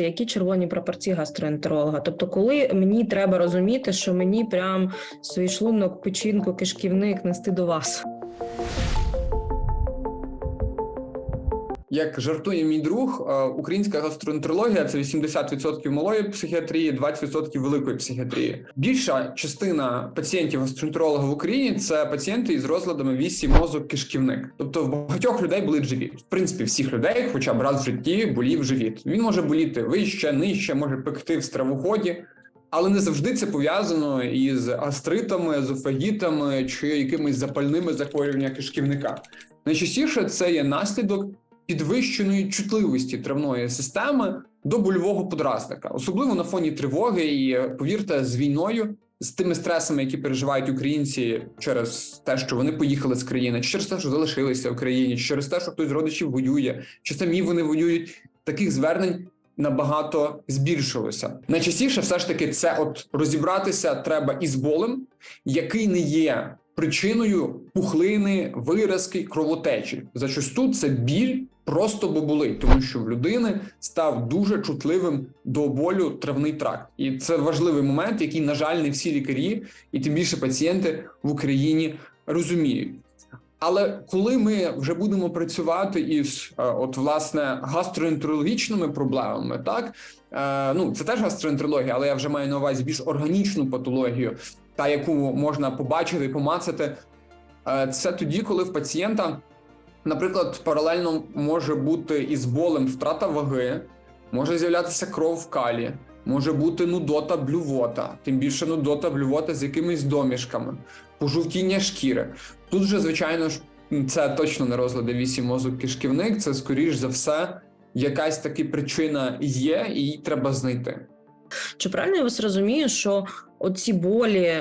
Які червоні прапорці гастроентеролога? Тобто, коли мені треба розуміти, що мені прям свій шлунок, печінку, кишківник нести до вас. Як жартує мій друг, е, українська гастроентерологія це 80% малої психіатрії, 20% великої психіатрії. Більша частина пацієнтів гастроентеролога в Україні це пацієнти із розладами вісі мозок кишківник. Тобто в багатьох людей болить живіт. В принципі, всіх людей, хоча б раз в житті, болів живіт. Він може боліти вище, нижче, може пекти в стравоході. Але не завжди це пов'язано із гастритами, езофагітами чи якимись запальними захворюваннями кишківника. Найчастіше це є наслідок підвищеної чутливості травної системи до больового подразника, особливо на фоні тривоги. І повірте, з війною, з тими стресами, які переживають українці через те, що вони поїхали з країни, чи через те, що залишилися в країні, чи через те, що хтось з родичів воює, чи самі вони воюють. Таких звернень набагато збільшилося. Найчастіше, все ж таки, це от розібратися треба із болем, який не є причиною пухлини, виразки, кровотечі. Зачасту це біль просто бо болить, тому що в людини став дуже чутливим до болю травний тракт, і це важливий момент, який, на жаль, не всі лікарі і тим більше пацієнти в Україні розуміють. Але коли ми вже будемо працювати із е, от власне гастроентерологічними проблемами, так е, ну це теж гастроентерологія, але я вже маю на увазі більш органічну патологію, та яку можна побачити і помацати, е, це тоді, коли в пацієнта, наприклад, паралельно може бути із болем втрата ваги, може з'являтися кров в калі, може бути нудота, блювота, тим більше нудота, блювота з якимись домішками, пожовтіння шкіри. Тут же, звичайно ж, це точно не розлади вісі мозок кишківник, це скоріш за все якась таки причина є, і її треба знайти. Чи правильно я вас розумію, що оці болі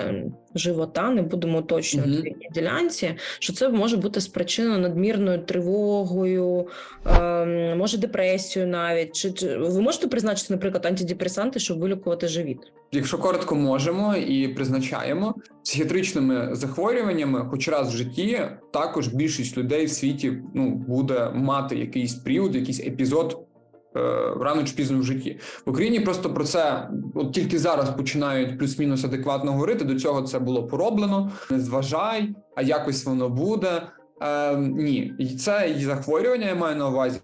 живота, не будемо уточнювати Мгм. в ділянці, що це може бути спричинено надмірною тривогою, ем, може депресією навіть. Чи, чи ви можете призначити, наприклад, антидепресанти, щоб вилікувати живіт? Якщо коротко можемо і призначаємо психіатричними захворюваннями, хоч раз в житті, також більшість людей в світі ну буде мати якийсь період, якийсь епізод. Е, Рано чи пізно в житті в Україні просто про це от тільки зараз починають плюс-мінус адекватно говорити. До цього це було пороблено. Не зважай, а якось воно буде. Е, ні, це і захворювання. Я маю на увазі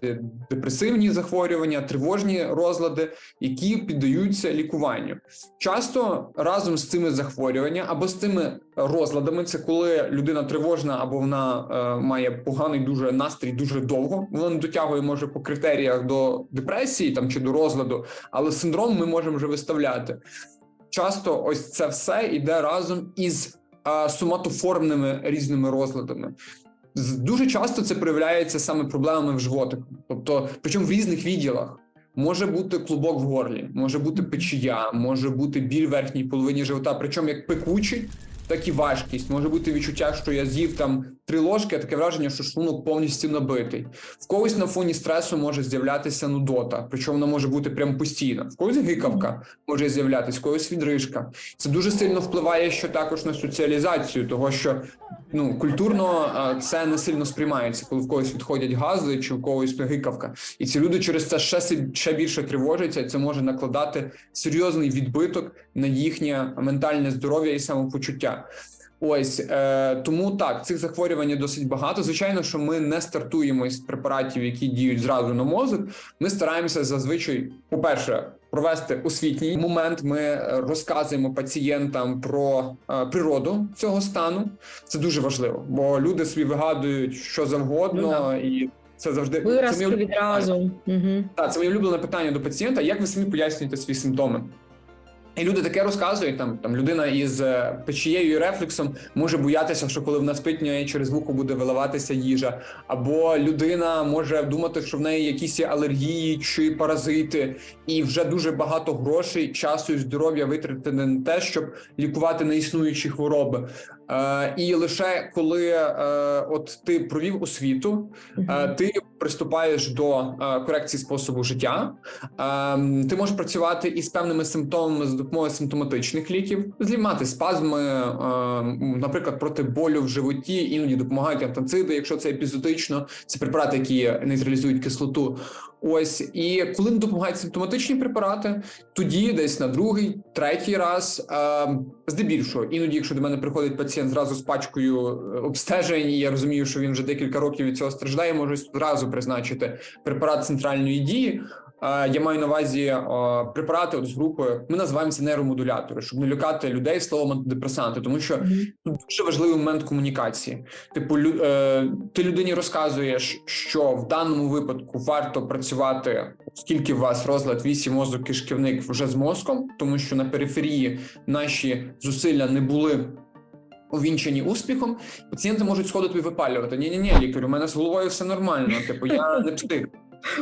депресивні захворювання, тривожні розлади, які піддаються лікуванню. Часто разом з цими захворюваннями або з цими розладами, це коли людина тривожна або вона е, має поганий дуже настрій дуже довго. Вона не дотягує може по критеріях до депресії там чи до розладу, але синдром ми можемо вже виставляти. Часто ось це все йде разом із е, соматоформними різними розладами. Дуже часто це проявляється саме проблемами в животику, тобто причому в різних відділах. Може бути клубок в горлі, може бути печія, може бути біль в верхній половині живота, причому як пекучий, так і важкість. Може бути відчуття, що я з'їв там три ложки, а таке враження, що шлунок повністю набитий. В когось на фоні стресу може з'являтися нудота, причому вона може бути прям постійна. В когось гикавка може з'являтися, в когось відрижка. Це дуже сильно впливає, що також на соціалізацію, того що ну культурно це не сильно сприймається, коли в когось відходять гази чи в когось гикавка. І ці люди через це ще ще більше тривожаться, це може накладати серйозний відбиток на їхнє ментальне здоров'я і самопочуття. Ось е, тому так цих захворювань досить багато. Звичайно, що ми не стартуємо із препаратів, які діють зразу на мозок. Ми стараємося зазвичай, по-перше, провести освітній момент. Ми е, розказуємо пацієнтам про е, природу цього стану. Це дуже важливо, бо люди собі вигадують що завгодно, Ну і це завжди це Виразки моє улюблене відразу. Угу. так, це моє улюблене питання до пацієнта. Як ви самі пояснюєте свої симптоми? І люди таке розказують. Там там людина із е, печією і рефлюксом може боятися, що коли вона спитнює, через вухо буде виливатися їжа, або людина може думати, що в неї якісь алергії чи паразити, і вже дуже багато грошей, часу і здоров'я витратити на те, щоб лікувати неіснуючі хвороби. Е, і лише коли е, от ти провів освіту, Е, Ти приступаєш до е, корекції способу життя. Е, ти можеш працювати із певними симптомами за допомогою симптоматичних ліків, злімати спазми, е, наприклад, проти болю в животі, іноді допомагають антациди, якщо це епізодично. Це препарати, які нейтралізують кислоту. Ось і коли не допомагають симптоматичні препарати, тоді десь на другий, третій раз, е, здебільшого, іноді, якщо до мене приходить пацієнт зразу з пачкою е, обстежень, і я розумію, що він вже декілька років від цього страждає, можу зразу призначити препарат центральної дії. Я маю на увазі препарати от з групи. Ми називаємо це нейромодулятори, щоб не лякати людей словом антидепресанти, тому що тут дуже важливий момент комунікації. Типу, е, ти людині розказуєш, що в даному випадку варто працювати, оскільки у вас розлад вісі мозок кишківник вже з мозком, тому що на периферії наші зусилля не були. Увінчені успіхом, пацієнти можуть сходити і випалювати. Ні, ні, ні, лікар, у мене з головою все нормально. Типу, я не псих.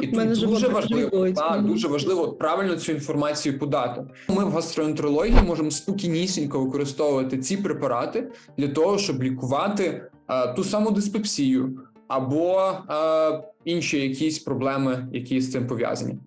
І тут дуже важливо, так, дуже важливо правильно цю інформацію подати. Ми в гастроентерології можемо спокійнісінько використовувати ці препарати для того, щоб лікувати е, ту саму диспепсію або е, інші якісь проблеми, які з цим пов'язані.